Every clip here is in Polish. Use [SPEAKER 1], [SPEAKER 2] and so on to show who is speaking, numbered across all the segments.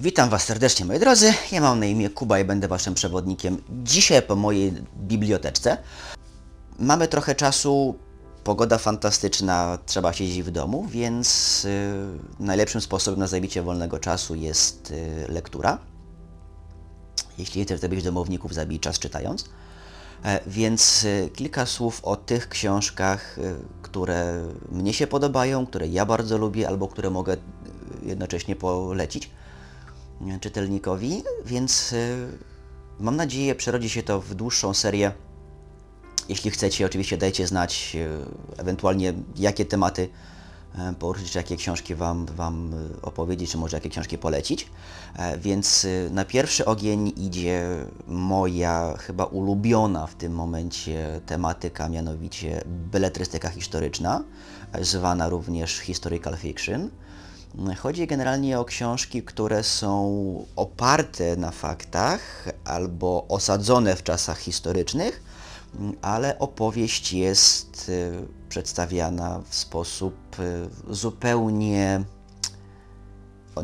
[SPEAKER 1] Witam Was serdecznie, moi drodzy. Ja mam na imię Kuba i będę Waszym przewodnikiem dzisiaj po mojej biblioteczce. Mamy trochę czasu, pogoda fantastyczna, trzeba siedzieć w domu, więc y, najlepszym sposobem na zabicie wolnego czasu jest y, lektura. Jeśli chcesz zabić domowników, zabij czas czytając. E, Więc y, kilka słów o tych książkach, y, które mnie się podobają, które ja bardzo lubię, albo które mogę y, jednocześnie polecić czytelnikowi. Więc y, mam nadzieję, przerodzi się to w dłuższą serię. Jeśli chcecie, oczywiście dajcie znać, y, ewentualnie jakie tematy e, poruszyć, czy jakie książki Wam, wam y, opowiedzieć, czy może jakie książki polecić. E, Więc na pierwszy ogień idzie moja chyba ulubiona w tym momencie tematyka, mianowicie beletrystyka historyczna, e, zwana również historical fiction. Chodzi generalnie o książki, które są oparte na faktach albo osadzone w czasach historycznych, ale opowieść jest y, przedstawiana w sposób y, zupełnie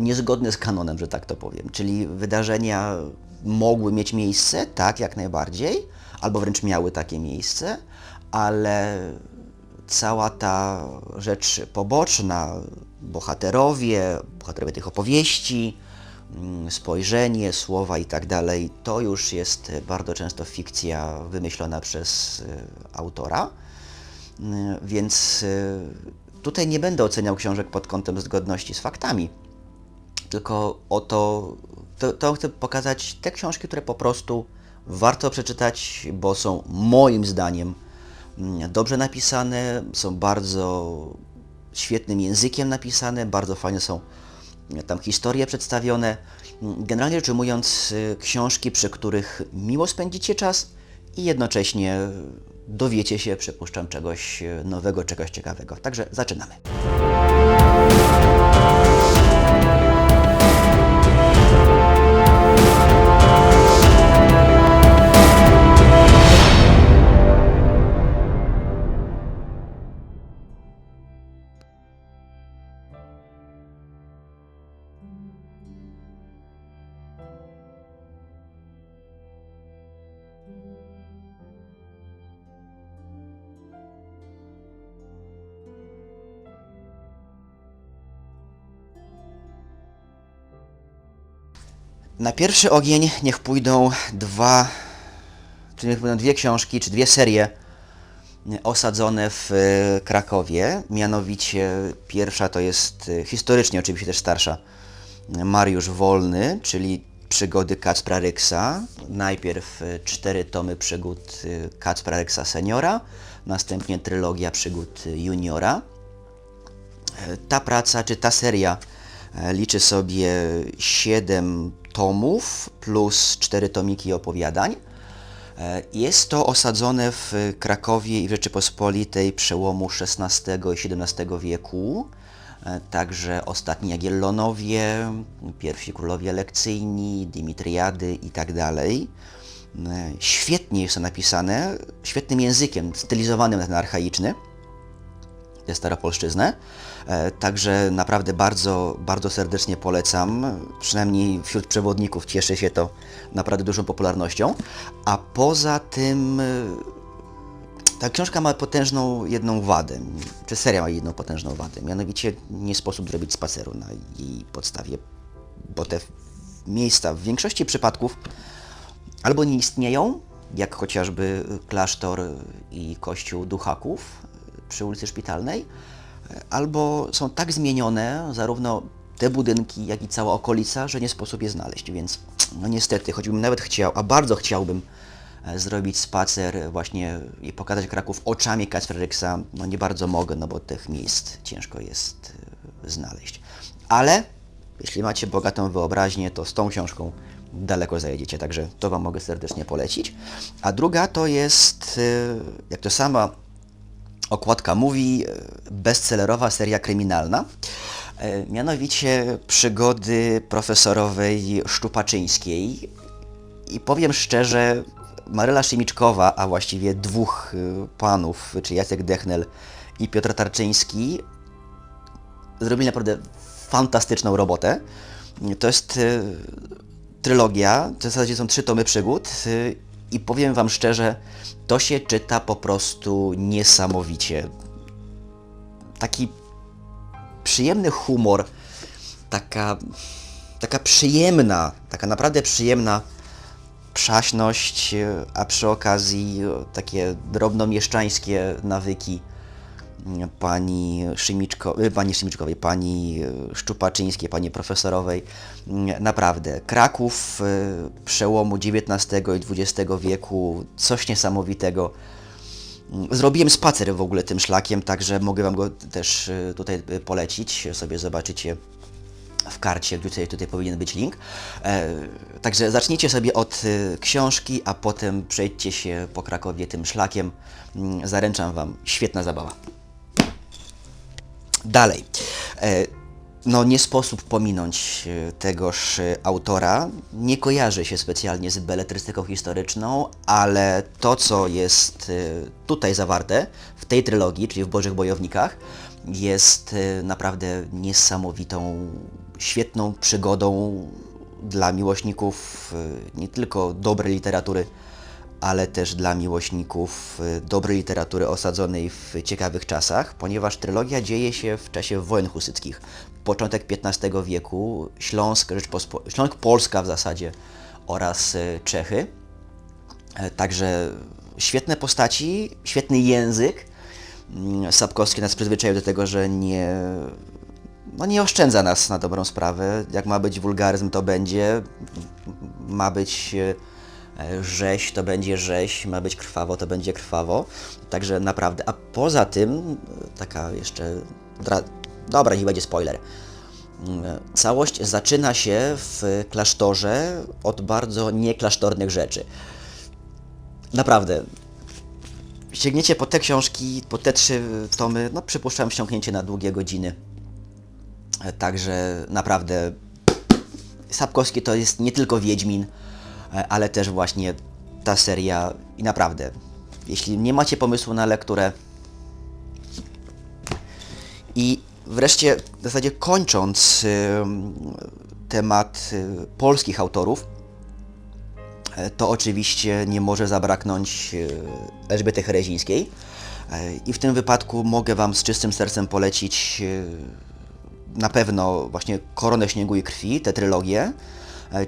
[SPEAKER 1] niezgodny z kanonem, że tak to powiem. Czyli wydarzenia mogły mieć miejsce, tak, jak najbardziej, albo wręcz miały takie miejsce, ale cała ta rzecz poboczna, bohaterowie, bohaterowie tych opowieści, mm, spojrzenie, słowa i tak dalej, to już jest bardzo często fikcja wymyślona przez y, autora. Y, Więc y, tutaj nie będę oceniał książek pod kątem zgodności z faktami, tylko o to, to, to chcę pokazać te książki, które po prostu warto przeczytać, bo są moim zdaniem mm, dobrze napisane, są bardzo świetnym językiem napisane, bardzo fajne są tam historie przedstawione. Mm, Generalnie rzecz ujmując, y, książki, przy których miło spędzicie czas i jednocześnie dowiecie się, przypuszczam, czegoś y, nowego, czegoś ciekawego. Także zaczynamy. Na pierwszy ogień niech pójdą dwa, czy niech pójdą dwie książki, czy dwie serie osadzone w e, Krakowie. Mianowicie pierwsza to jest e, historycznie oczywiście też starsza Mariusz Wolny, czyli przygody Kacpra Ryksa. Najpierw e, cztery tomy przygód Kacpra Ryksa seniora, następnie trylogia przygód juniora. Ta praca, czy ta seria liczy sobie 7 tomów plus 4 tomiki opowiadań. E, Jest to osadzone w Krakowie i w Rzeczypospolitej przełomu XVI i XVII wieku. E, Także ostatni Jagiellonowie, pierwsi królowie lekcyjni, Dimitriady i tak. E, Świetnie jest to napisane, świetnym językiem, stylizowanym na ten archaiczny staropolszczyznę. E, Także naprawdę bardzo, bardzo serdecznie polecam. Przynajmniej wśród przewodników cieszy się to naprawdę dużą popularnością. A poza tym e, ta książka ma potężną jedną wadę, czy seria ma jedną potężną wadę. Mianowicie nie sposób zrobić spaceru na jej podstawie, bo te miejsca w większości przypadków albo nie istnieją, jak chociażby klasztor i kościół duchaków przy ulicy Szpitalnej, albo są tak zmienione, zarówno te budynki, jak i cała okolica, że nie sposób je znaleźć. Więc no niestety, choćbym nawet chciał, a bardzo chciałbym e, zrobić spacer właśnie i pokazać Kraków oczami Kacpra Ryksa, no nie bardzo mogę, no bo tych miejsc ciężko jest e, znaleźć. Ale jeśli macie bogatą wyobraźnię, to z tą książką daleko zajedziecie, także to Wam mogę serdecznie polecić. A druga to jest, e, jak to sama okładka mówi, e, bestsellerowa seria kryminalna. E, Mianowicie przygody profesorowej Szczupaczyńskiej. I powiem szczerze, Maryla Szymiczkowa, a właściwie dwóch y, panów, czy Jacek Dechnel i Piotr Tarczyński, zrobili naprawdę fantastyczną robotę. To jest e, trylogia, w zasadzie są trzy tomy przygód e, i powiem Wam szczerze, to się czyta po prostu niesamowicie. Taki przyjemny humor, taka, taka przyjemna, taka naprawdę przyjemna przaśność, a przy okazji takie drobnomieszczańskie nawyki pani Szymiczko, e, pani Szymiczkowej, pani e, Szczupaczyńskiej, pani profesorowej. Mm, Naprawdę, Kraków e, przełomu XIX i XX wieku, coś niesamowitego. Mm, Zrobiłem spacer w ogóle tym szlakiem, także mogę Wam go też tutaj polecić, sobie zobaczycie w karcie, tutaj, tutaj powinien być link. E, także zacznijcie sobie od książki, a potem przejdźcie się po Krakowie tym szlakiem. Mm, Zaręczam Wam, świetna zabawa. Dalej. E, no nie sposób pominąć e, tegoż autora. Nie kojarzy się specjalnie z beletrystyką historyczną, ale to, co jest e, tutaj zawarte, w tej trylogii, czyli w Bożych Bojownikach, jest naprawdę niesamowitą, świetną przygodą dla miłośników nie tylko dobrej literatury, ale też dla miłośników y, dobrej literatury osadzonej w ciekawych czasach, ponieważ trylogia dzieje się w czasie wojen husyckich. Początek XV wieku, Śląsk, Rzeczpospo- Śląsk Polska w zasadzie oraz y, Czechy. E, Także świetne postaci, świetny język. Mm, Sapkowski nas przyzwyczaił do tego, że nie, no nie oszczędza nas na dobrą sprawę. Jak ma być wulgaryzm, to będzie. Ma być e, rzeź, to będzie rzeź. Ma być krwawo, to będzie krwawo. Także naprawdę. A poza tym, e, taka jeszcze. Dobra, nie będzie spoiler. Mm, Całość zaczyna się w klasztorze od bardzo nieklasztornych rzeczy. Naprawdę, sięgniecie po te książki, po te trzy tomy, no przypuszczam sięgnięcie na długie godziny. E, Także naprawdę Sapkowski to jest nie tylko Wiedźmin, e, ale też właśnie ta seria i naprawdę, jeśli nie macie pomysłu na lekturę i wreszcie w zasadzie kończąc temat y, polskich autorów, E, to oczywiście nie może zabraknąć e, Elżbiety Herezińskiej. E, I w tym wypadku mogę Wam z czystym sercem polecić e, na pewno właśnie Koronę Śniegu i Krwi, tę trylogię, e,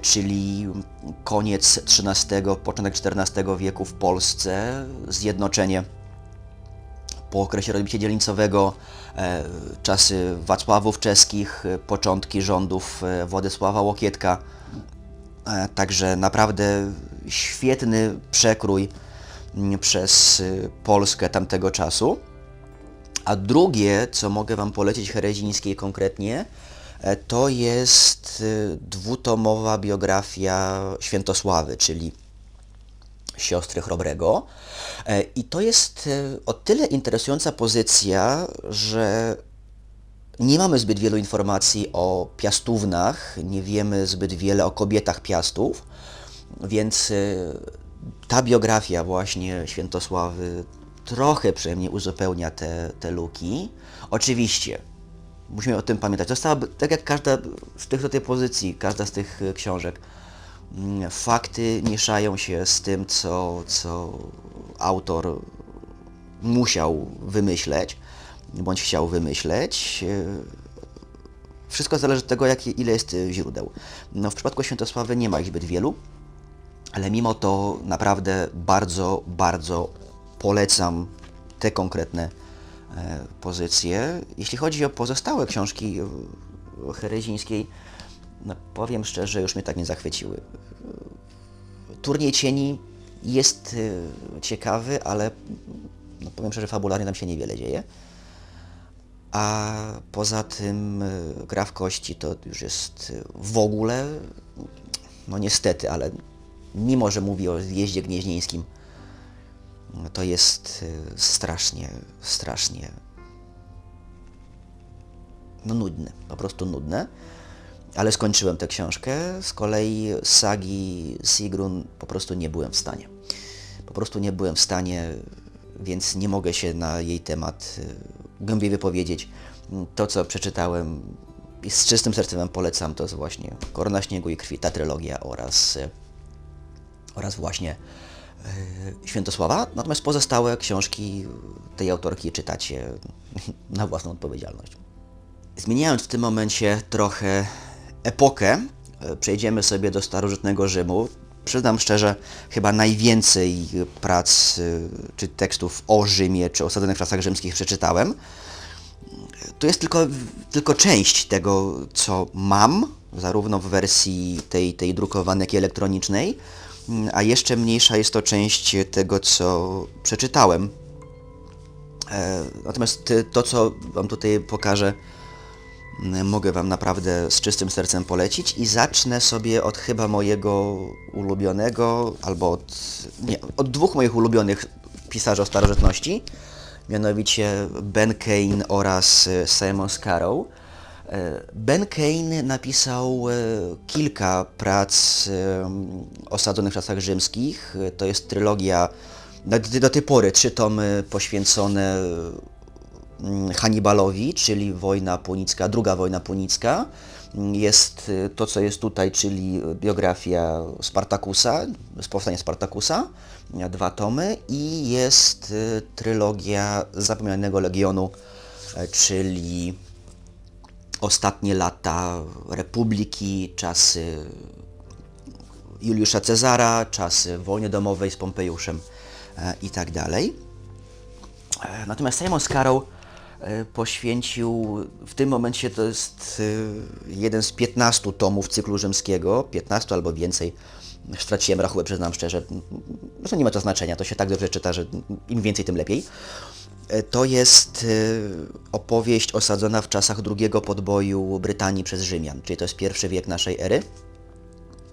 [SPEAKER 1] czyli koniec XIII, początek XIV wieku w Polsce, zjednoczenie po okresie rozbicia dzielnicowego, e, czasy Wacławów czeskich, e, początki rządów e, Władysława Łokietka. E, Także naprawdę świetny przekrój mm, przez y, Polskę tamtego czasu. A drugie, co mogę Wam polecić Herezińskiej konkretnie, e, to jest y, dwutomowa biografia Świętosławy, czyli siostry Chrobrego. E, I to jest e, o tyle interesująca pozycja, że nie mamy zbyt wielu informacji o piastównach, nie wiemy zbyt wiele o kobietach piastów, więc y, ta biografia właśnie Świętosławy trochę przynajmniej uzupełnia te, te luki. Oczywiście, musimy o tym pamiętać. Została, tak jak każda z tych do tej pozycji, każda z tych y, książek, mm, fakty mieszają się z tym, co, co autor musiał wymyśleć, bądź chciał wymyśleć. E, Wszystko zależy od tego, jakie, ile jest e, źródeł. No, w przypadku Świętosławy nie ma ich zbyt wielu, ale mimo to naprawdę bardzo, bardzo polecam te konkretne e, pozycje. Jeśli chodzi o pozostałe książki e, Herezińskiej, no, powiem szczerze, już mnie tak nie zachwyciły. Turniej Cieni jest e, ciekawy, ale no, powiem szczerze, fabularnie tam się niewiele dzieje. A poza tym gra w kości to już jest w ogóle, no niestety, ale mimo, że mówi o jeździe gnieźnieńskim, to jest y, strasznie, strasznie no nudne, po prostu nudne. Ale skończyłem tę książkę, z kolei sagi Sigrun po prostu nie byłem w stanie. Po prostu nie byłem w stanie, więc nie mogę się na jej temat y, głębiej wypowiedzieć. To, co przeczytałem, i z czystym sercem Wam polecam, to jest właśnie Korona Śniegu i Krwi, ta trylogia oraz, e, oraz właśnie Świętosława. Natomiast pozostałe książki tej autorki czytacie na własną odpowiedzialność. Zmieniając w tym momencie trochę epokę, e, przejdziemy sobie do starożytnego Rzymu. Przyznam szczerze, chyba najwięcej prac y, czy tekstów o Rzymie, czy osadzonych czasach rzymskich przeczytałem. To jest tylko, tylko część tego, co mam, zarówno w wersji tej, tej drukowanej, jak i elektronicznej, a jeszcze mniejsza jest to część tego, co przeczytałem. E, Natomiast to, co Wam tutaj pokażę, mm, mogę Wam naprawdę z czystym sercem polecić i zacznę sobie od chyba mojego ulubionego, albo od, nie, od dwóch moich ulubionych pisarzy starożytności, mianowicie Ben Kane oraz e, Simon Scarrow. E, Ben Kane napisał e, kilka prac e, osadzonych w czasach rzymskich. To jest trylogia, do, tej pory trzy tomy poświęcone mm, Hannibalowi, czyli wojna punicka, druga wojna punicka. Jest to, co jest tutaj, czyli biografia Spartakusa, z powstania Spartakusa, dwa tomy i jest trylogia Zapomnianego Legionu, czyli ostatnie lata Republiki, czasy Juliusza Cezara, czasy wojny domowej z Pompejuszem e, i tak dalej. E, Natomiast Simon Scarrow e, poświęcił, w tym momencie to jest jeden z 15 tomów cyklu rzymskiego, 15 albo więcej. Straciłem rachubę, przyznam szczerze. Zresztą nie ma to znaczenia, to się tak dobrze czyta, że im więcej, tym lepiej. E, To jest e, opowieść osadzona w czasach drugiego podboju Brytanii przez Rzymian, czyli to jest pierwszy wiek naszej ery.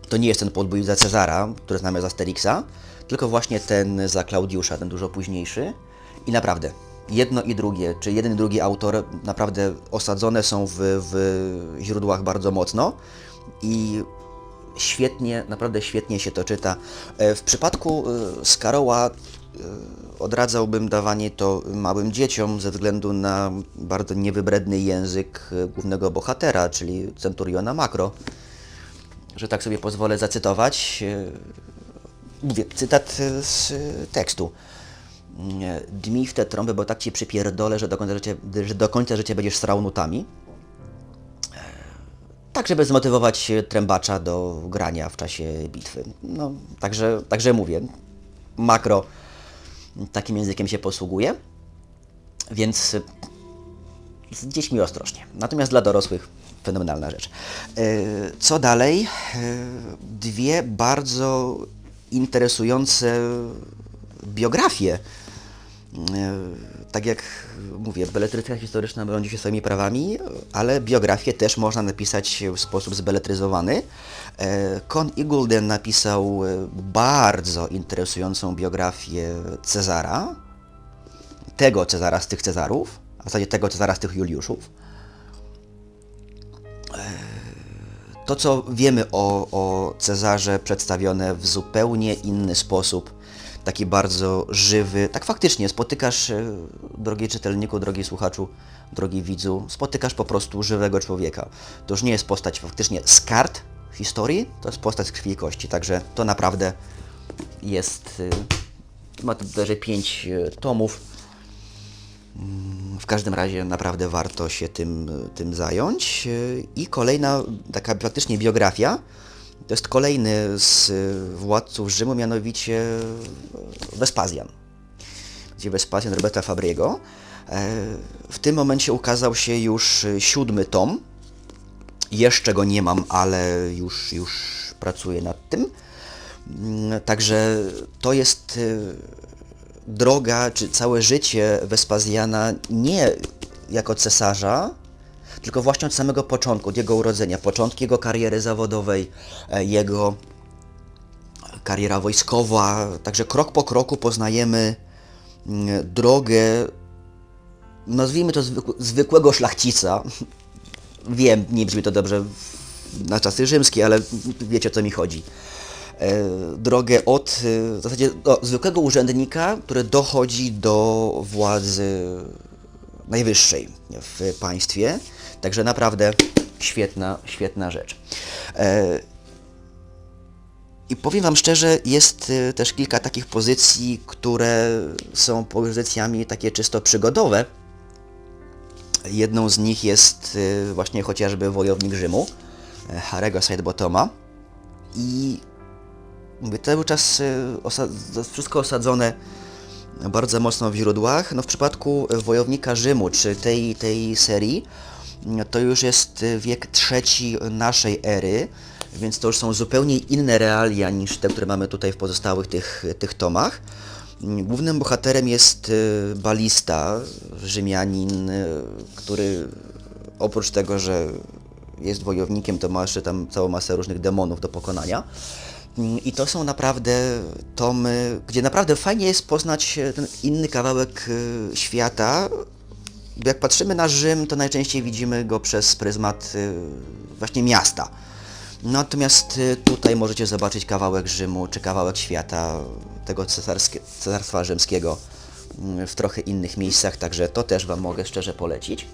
[SPEAKER 1] To nie jest ten podbój za Cezara, który znamy z Asterixa, tylko właśnie ten za Klaudiusza, ten dużo późniejszy. I naprawdę, jedno i drugie, czy jeden i drugi autor naprawdę osadzone są w, w źródłach bardzo mocno i świetnie, naprawdę świetnie się to czyta. E, W przypadku Scaroła e, odradzałbym dawanie to małym dzieciom ze względu na bardzo niewybredny język e, głównego bohatera, czyli Centuriona Makro że tak sobie pozwolę zacytować. e, Mówię, cytat e, z tekstu. E, Dmi w te trąby, bo tak ci przypierdolę, że do końca życia, że do końca życia będziesz srał nutami. Tak, żeby zmotywować trębacza do grania w czasie bitwy. No, także, także mówię, makro takim językiem się posługuje, więc e, z dziećmi ostrożnie. Natomiast dla dorosłych fenomenalna rzecz. E, Co dalej? E, Dwie bardzo interesujące biografie. E, Tak jak mówię, beletrystyka historyczna rządzi się swoimi prawami, ale biografię też można napisać w sposób zbeletryzowany. E, Con Igulden napisał e, bardzo interesującą biografię Cezara, tego Cezara z tych Cezarów, a w zasadzie tego Cezara z tych Juliuszów. to, co wiemy o, o Cezarze przedstawione w zupełnie inny sposób, taki bardzo żywy, tak faktycznie spotykasz, e, drogi czytelniku, drogi słuchaczu, drogi widzu, spotykasz po prostu żywego człowieka. To już nie jest postać faktycznie z kart historii, to jest postać z krwi i kości, także to naprawdę jest, e, ma to bodajże pięć e, tomów, w każdym razie naprawdę warto się tym, tym zająć. I kolejna taka praktycznie biografia. To jest kolejny z władców Rzymu, mianowicie Wespazjan. Gdzie Wespazjan Roberta Fabriego. E, W tym momencie ukazał się już siódmy tom. Jeszcze go nie mam, ale już, już pracuję nad tym. Mm, Także to jest droga, czy całe życie Wespazjana nie jako cesarza, tylko właśnie od samego początku, od jego urodzenia, początki jego kariery zawodowej, e, jego kariera wojskowa. Także krok po kroku poznajemy mm, drogę, nazwijmy to zwykł- zwykłego szlachcica. Wiem, nie brzmi to dobrze na czasy rzymskie, ale wiecie o co mi chodzi e, drogę od e, w zasadzie do zwykłego urzędnika, który dochodzi do władzy najwyższej w państwie. Także naprawdę świetna, świetna rzecz. E, I powiem Wam szczerze, jest y, też kilka takich pozycji, które są pozycjami takie czysto przygodowe. Jedną z nich jest y, właśnie chociażby Wojownik Rzymu, e, Harego Sidebottoma. I mówię, cały czas osa- to wszystko osadzone bardzo mocno w źródłach. No w przypadku Wojownika Rzymu, czy tej, tej serii, no to już jest wiek trzeci naszej ery, więc to już są zupełnie inne realia niż te, które mamy tutaj w pozostałych tych, tych tomach. Głównym bohaterem jest y, balista, Rzymianin, który oprócz tego, że jest wojownikiem, to ma jeszcze tam całą masę różnych demonów do pokonania. Mm, I to są naprawdę tomy, gdzie naprawdę fajnie jest poznać e, ten inny kawałek e, świata. Jak patrzymy na Rzym, to najczęściej widzimy go przez pryzmat e, właśnie miasta. Natomiast tutaj możecie zobaczyć kawałek Rzymu, czy kawałek świata tego cesarstwa rzymskiego mm, w trochę innych miejscach, także to też Wam mogę szczerze polecić.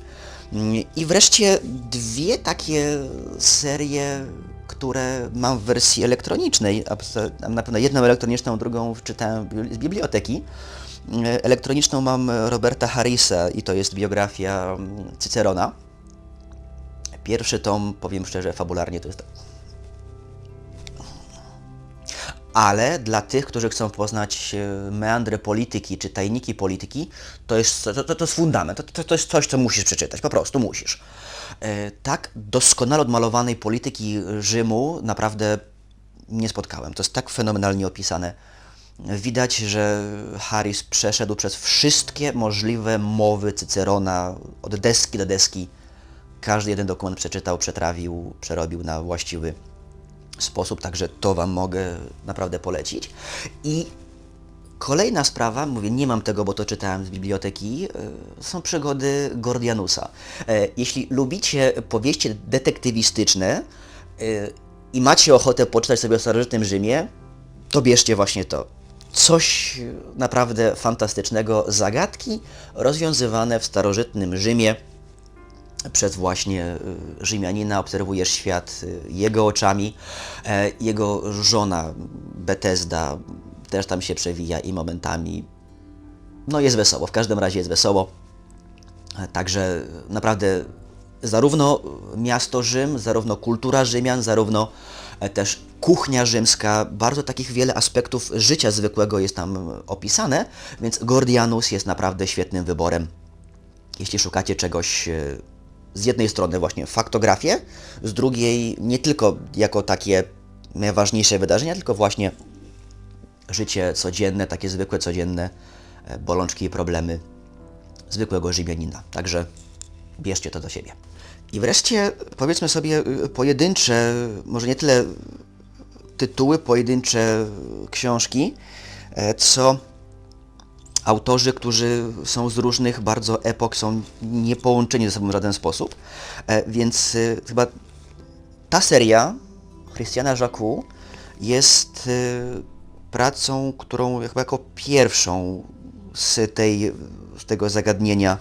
[SPEAKER 1] I wreszcie dwie takie serie, które mam w wersji elektronicznej, na pewno jedną elektroniczną, drugą czytałem z biblioteki. Elektroniczną mam Roberta Harrisa i to jest biografia Cycerona. Pierwszy tom, powiem szczerze, fabularnie to jest ale dla tych, którzy chcą poznać e, meandry polityki czy tajniki polityki, to jest, to, to, to jest fundament, to, to, jest coś, co musisz przeczytać, po prostu musisz. E, Tak doskonale odmalowanej polityki Rzymu naprawdę nie spotkałem. To jest tak fenomenalnie opisane. Widać, że Harris przeszedł przez wszystkie możliwe mowy Cycerona, od deski do deski. Każdy jeden dokument przeczytał, przetrawił, przerobił na właściwy sposób, także to Wam mogę naprawdę polecić. I kolejna sprawa, mówię, nie mam tego, bo to czytałem z biblioteki, e, są przygody Gordianusa. E, Jeśli lubicie powieści detektywistyczne e, i macie ochotę poczytać sobie o starożytnym Rzymie, to bierzcie właśnie to. Coś naprawdę fantastycznego, zagadki rozwiązywane w starożytnym Rzymie przez właśnie y, Rzymianina, obserwujesz świat y, jego oczami. E, Jego żona Betesda też tam się przewija i momentami no jest wesoło, w każdym razie jest wesoło. E, Także naprawdę zarówno miasto Rzym, zarówno kultura Rzymian, zarówno e, też kuchnia rzymska, bardzo takich wiele aspektów życia zwykłego jest tam opisane, więc Gordianus jest naprawdę świetnym wyborem jeśli szukacie czegoś e, z jednej strony właśnie faktografię, z drugiej nie tylko jako takie najważniejsze wydarzenia, tylko właśnie życie codzienne, takie zwykłe, codzienne e, bolączki i problemy zwykłego Rzymianina. Także bierzcie to do siebie. I wreszcie powiedzmy sobie y, pojedyncze, może nie tyle tytuły, pojedyncze książki, e, co autorzy, którzy są z różnych bardzo epok, są niepołączeni ze sobą w żaden sposób. E, Więc y, chyba ta seria Christiana Jacques jest y, pracą, którą chyba jako pierwszą z, tej, z tego zagadnienia,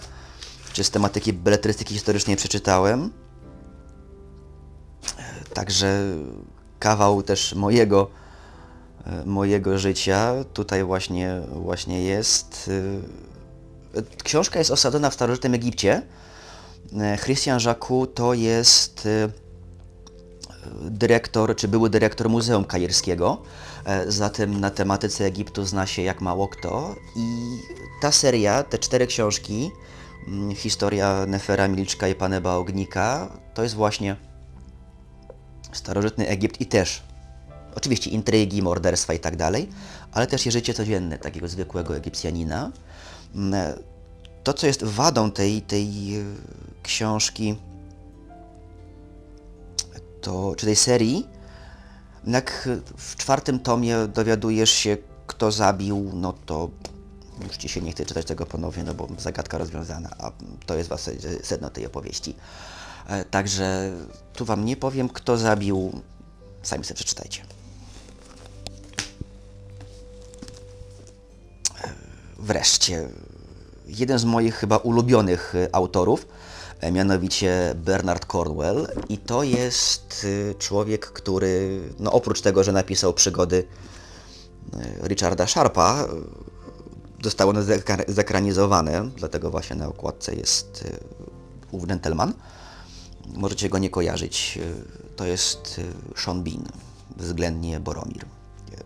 [SPEAKER 1] czy z tematyki beletrystyki historycznej przeczytałem. E, Także kawał też mojego e, mojego życia tutaj właśnie, właśnie jest. E, Książka jest osadzona w starożytnym Egipcie. E, Christian Jacques to jest e, dyrektor, czy były dyrektor Muzeum Kairskiego. E, Zatem na tematyce Egiptu zna się jak mało kto. I ta seria, te cztery książki, mm, historia Nefera Milczka i Paneba Ognika, to jest właśnie starożytny Egipt i też oczywiście intrygi, morderstwa i tak dalej, ale też i życie codzienne takiego zwykłego Egipcjanina. Mm, To, co jest wadą tej, tej e, książki, to, czy tej serii, jak w czwartym tomie dowiadujesz się, kto zabił, no to już Ci się nie chce czytać tego ponownie, no bo zagadka rozwiązana, a to jest was sedno tej opowieści. E, Także tu Wam nie powiem, kto zabił, sami sobie przeczytajcie. Wreszcie, jeden z moich chyba ulubionych e, autorów, e, mianowicie Bernard Cornwell i to jest y, człowiek, który no oprócz tego, że napisał przygody y, Richarda Sharpa, y, zostało one zekra- zekranizowane, dlatego właśnie na okładce jest y, ów gentleman. Możecie go nie kojarzyć. y, To jest y, Sean Bean, względnie Boromir,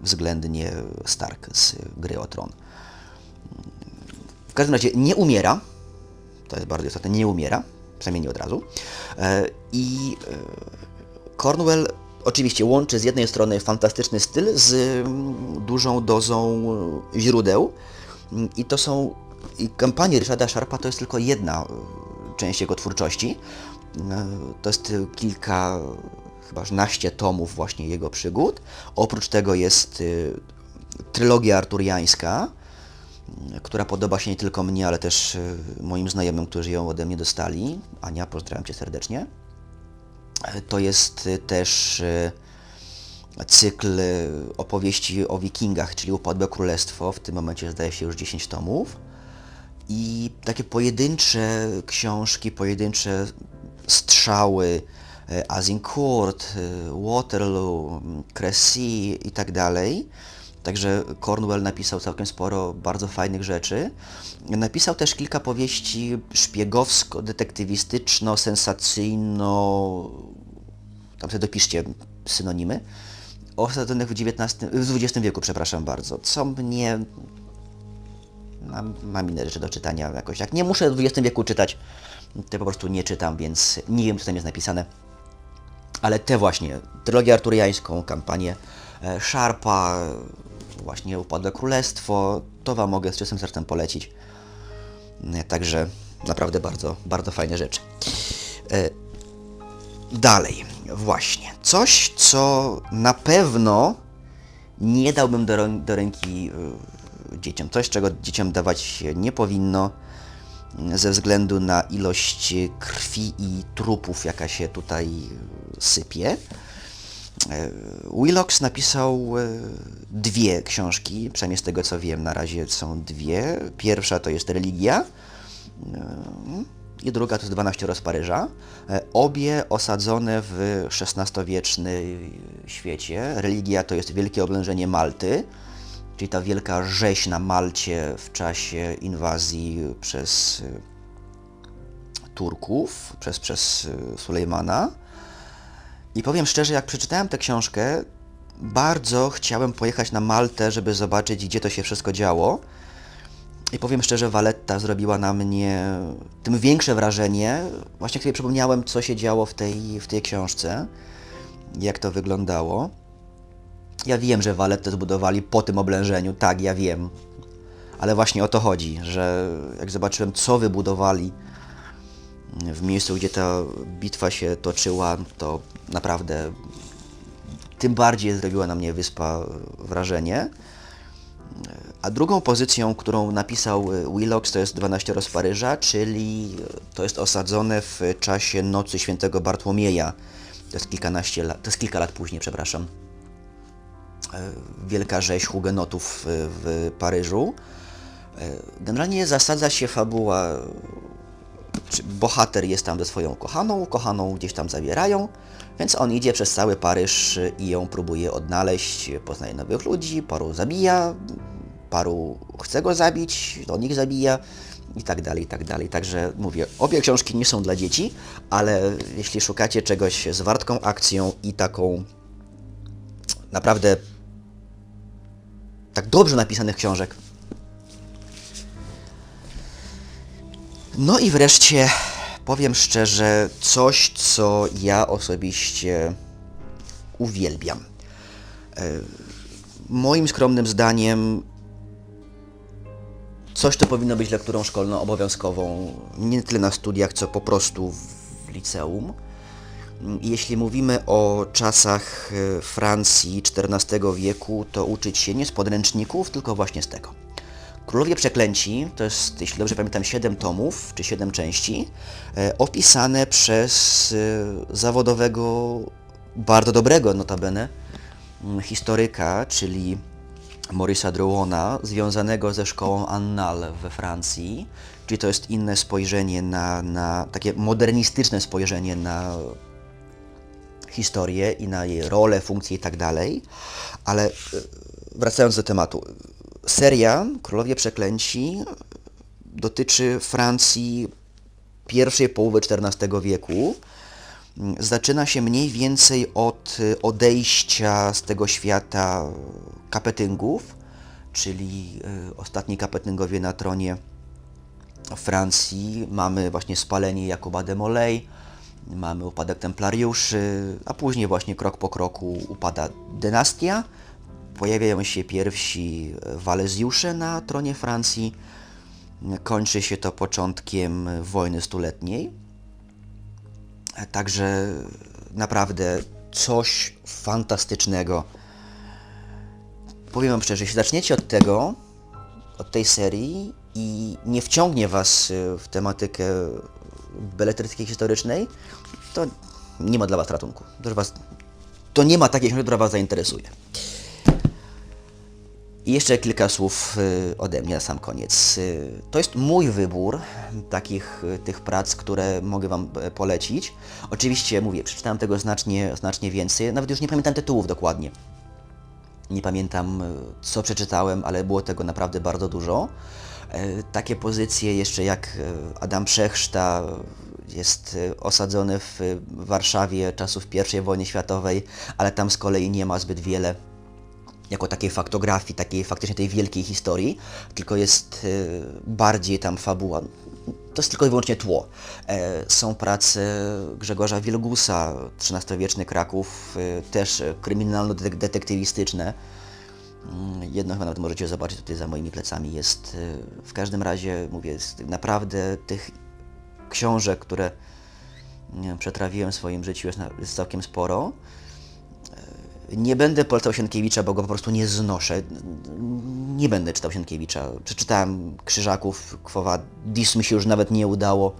[SPEAKER 1] względnie Stark z gry o Tron. W każdym razie nie umiera, to jest bardzo istotne, nie umiera, przynajmniej nie od razu. E, I e, Cornwell oczywiście łączy z jednej strony fantastyczny styl z mm, dużą dozą źródeł Mm, i to są i kampanie Richarda Sharpa to jest tylko jedna e, część jego twórczości. To jest kilka, chyba naście tomów właśnie jego przygód. Oprócz tego jest trylogia arturiańska, która podoba się nie tylko mnie, ale też y, moim znajomym, którzy ją ode mnie dostali. Ania, pozdrawiam Cię serdecznie. To jest y, też y, cykl opowieści o wikingach, czyli Upadłe Królestwo. W tym momencie zdaje się już 10 tomów. I takie pojedyncze książki, pojedyncze strzały, Azincourt, Waterloo, Cressy i tak dalej. Także Cornwell napisał całkiem sporo bardzo fajnych rzeczy. Napisał też kilka powieści szpiegowsko-detektywistyczno-sensacyjno... Tam sobie dopiszcie synonimy. Osadzonych w w XX wieku, przepraszam bardzo. Co mnie mam, mam inne rzeczy do czytania jakoś. Jak nie muszę w XX wieku czytać, to po prostu nie czytam, więc nie wiem, co tam jest napisane. Ale te właśnie, trylogię arturiańską, kampanię e, Sharpa, właśnie Upadłe Królestwo, to Wam mogę z czystym sercem polecić. E, Także naprawdę bardzo, bardzo fajne rzeczy. E, Dalej, właśnie. Coś, co na pewno nie dałbym do, do ręki y, dzieciom. Coś, czego dzieciom dawać nie powinno ze względu na ilość krwi i trupów, jaka się tutaj sypie. Y, Willox napisał y, dwie książki, przynajmniej z tego co wiem, na razie są dwie. Pierwsza to jest Religia, i druga to jest 12 z Paryża. E, Obie osadzone w XVI-wieczny świecie. Religia to jest wielkie oblężenie Malty, czyli ta wielka rzeź na Malcie w czasie inwazji przez Turków, przez, przez Sulejmana. I powiem szczerze, jak przeczytałem tę książkę, bardzo chciałem pojechać na Maltę, żeby zobaczyć, gdzie to się wszystko działo. I powiem szczerze, Valletta zrobiła na mnie tym większe wrażenie. Właśnie kiedy przypomniałem, co się działo w tej, w tej książce, jak to wyglądało. Ja wiem, że Vallettę zbudowali po tym oblężeniu, tak, ja wiem. Ale właśnie o to chodzi, że jak zobaczyłem, co wybudowali w miejscu, gdzie ta bitwa się toczyła, to naprawdę tym bardziej zrobiła na mnie wyspa wrażenie. A drugą pozycją, którą napisał Willox, to jest 12 z Paryża, czyli to jest osadzone w czasie Nocy Świętego Bartłomieja. To jest kilkanaście lat, to jest kilka lat później, przepraszam. Wielka rzeź hugenotów w, Paryżu. Generalnie zasadza się fabuła, bohater jest tam ze swoją kochaną, kochaną gdzieś tam zabierają, więc on idzie przez cały Paryż i ją próbuje odnaleźć, poznaje nowych ludzi, paru zabija, paru chce go zabić, on ich zabija i tak dalej, i tak dalej. Także mówię, obie książki nie są dla dzieci, ale jeśli szukacie czegoś z wartką akcją i taką naprawdę tak dobrze napisanych książek, No i wreszcie powiem szczerze, coś, co ja osobiście uwielbiam. E, Moim skromnym zdaniem, coś, co powinno być lekturą szkolną obowiązkową, nie tyle na studiach, co po prostu w liceum. I Jeśli mówimy o czasach e, Francji XIV wieku, to uczyć się nie z podręczników, tylko właśnie z tego. Królowie Przeklęci to jest, jeśli dobrze pamiętam, 7 tomów, czy 7 części, e, opisane przez e, zawodowego, bardzo dobrego notabene, mm, historyka, czyli Maurice'a Drouona, związanego ze szkołą Annales we Francji, czyli to jest inne spojrzenie na, na takie modernistyczne spojrzenie na historię i na jej rolę, funkcje i tak dalej. Ale e, wracając do tematu. Seria Królowie Przeklęci dotyczy Francji pierwszej połowy XIV wieku. Zaczyna się mniej więcej od e, odejścia z tego świata kapetyngów, czyli e, ostatni kapetyngowie na tronie Francji. Mamy właśnie spalenie Jakuba de Molay, mamy upadek templariuszy, a później właśnie krok po kroku upada dynastia. Pojawiają się pierwsi Walezjusze na tronie Francji. Kończy się to początkiem wojny stuletniej. Także naprawdę coś fantastycznego. Powiem Wam szczerze, jeśli zaczniecie od tego, od tej serii i nie wciągnie Was y, w tematykę beletrystyki historycznej, to nie ma dla Was ratunku. To, was, to nie ma takiej książki, która Was zainteresuje. I jeszcze kilka słów y, ode mnie na sam koniec. Y, To jest mój wybór takich y, tych prac, które mogę Wam e, polecić. Oczywiście, mówię, przeczytałem tego znacznie, znacznie więcej, nawet już nie pamiętam tytułów dokładnie. Nie pamiętam, co przeczytałem, ale było tego naprawdę bardzo dużo. E, Takie pozycje jeszcze jak e, Adam Przechrzta jest osadzony w Warszawie czasów I wojny światowej, ale tam z kolei nie ma zbyt wiele jako takiej faktografii, takiej faktycznie tej wielkiej historii, tylko jest e, bardziej tam fabuła. To jest tylko i wyłącznie tło. E, Są prace Grzegorza Wielgusa, XIII-wieczny Kraków, e, też kryminalno-detektywistyczne. Mm, Jedno chyba nawet możecie zobaczyć tutaj za moimi plecami jest. W każdym razie, mówię, naprawdę tych książek, które wiem, przetrawiłem w swoim życiu jest całkiem sporo. Nie będę polecał Sienkiewicza, bo go po prostu nie znoszę. Nie będę czytał Sienkiewicza. Przeczytałem Krzyżaków, Kwowa, Dis mi się już nawet nie udało.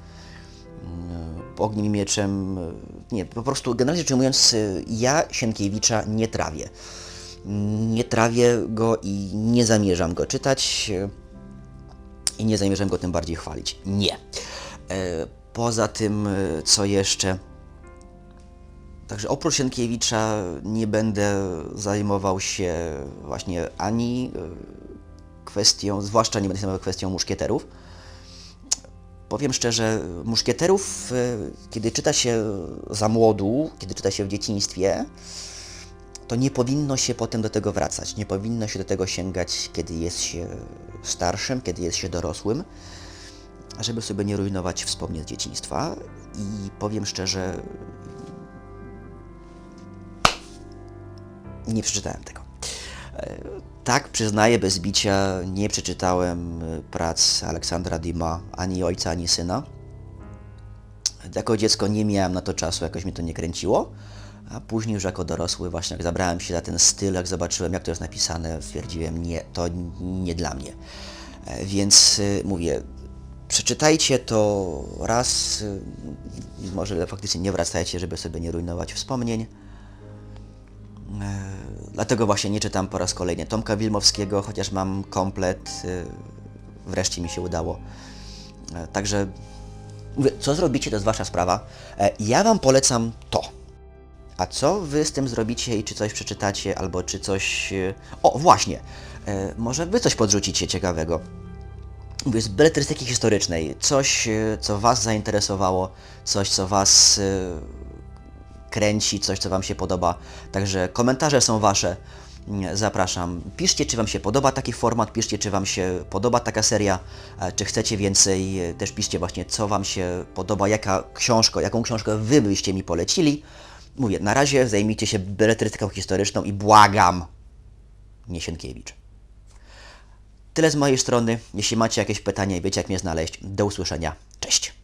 [SPEAKER 1] Mm, Ogniem i mieczem. Nie, po prostu generalnie rzecz ujmując, ja Sienkiewicza nie trawię. Nie trawię go i nie zamierzam go czytać. I nie zamierzam go tym bardziej chwalić. Nie. E, Poza tym, e, co jeszcze? Także oprócz Sienkiewicza nie będę zajmował się właśnie ani e, kwestią, zwłaszcza nie będę zajmował kwestią muszkieterów. Powiem szczerze, muszkieterów, e, kiedy czyta się za młodu, kiedy czyta się w dzieciństwie, to nie powinno się potem do tego wracać. Nie powinno się do tego sięgać, kiedy jest się starszym, kiedy jest się dorosłym, żeby sobie nie rujnować wspomnień z dzieciństwa. I powiem szczerze, nie przeczytałem tego. E, Tak, przyznaję bez bicia, nie przeczytałem e, prac Aleksandra Dima, ani ojca, ani syna. Jako dziecko nie miałem na to czasu, jakoś mnie to nie kręciło, a później już jako dorosły właśnie jak zabrałem się za ten styl, jak zobaczyłem jak to jest napisane, stwierdziłem nie, to nie dla mnie. E, Więc mówię, przeczytajcie to raz, może faktycznie nie wracajcie, żeby sobie nie rujnować wspomnień. Dlatego właśnie nie czytam po raz kolejny Tomka Wilmowskiego, chociaż mam komplet. y, Wreszcie mi się udało. E, Także co zrobicie, to jest wasza sprawa. E, Ja wam polecam to. A co wy z tym zrobicie i czy coś przeczytacie, albo czy coś... y, O, właśnie! E, Może wy coś podrzucicie ciekawego. Mówię, z beletrystyki historycznej. Coś, y, co was zainteresowało, coś, co was kręci, coś, co Wam się podoba. Także komentarze są Wasze. Mm, Zapraszam. Piszcie, czy Wam się podoba taki format, piszcie, czy Wam się podoba taka seria, e, czy chcecie więcej. E, Też piszcie właśnie, co Wam się podoba, jaka książka, jaką książkę Wy byście mi polecili. Mówię, na razie zajmijcie się beletrystyką historyczną i błagam, nie Sienkiewicz. Tyle z mojej strony. Jeśli macie jakieś pytania i wiecie, jak mnie znaleźć, do usłyszenia. Cześć!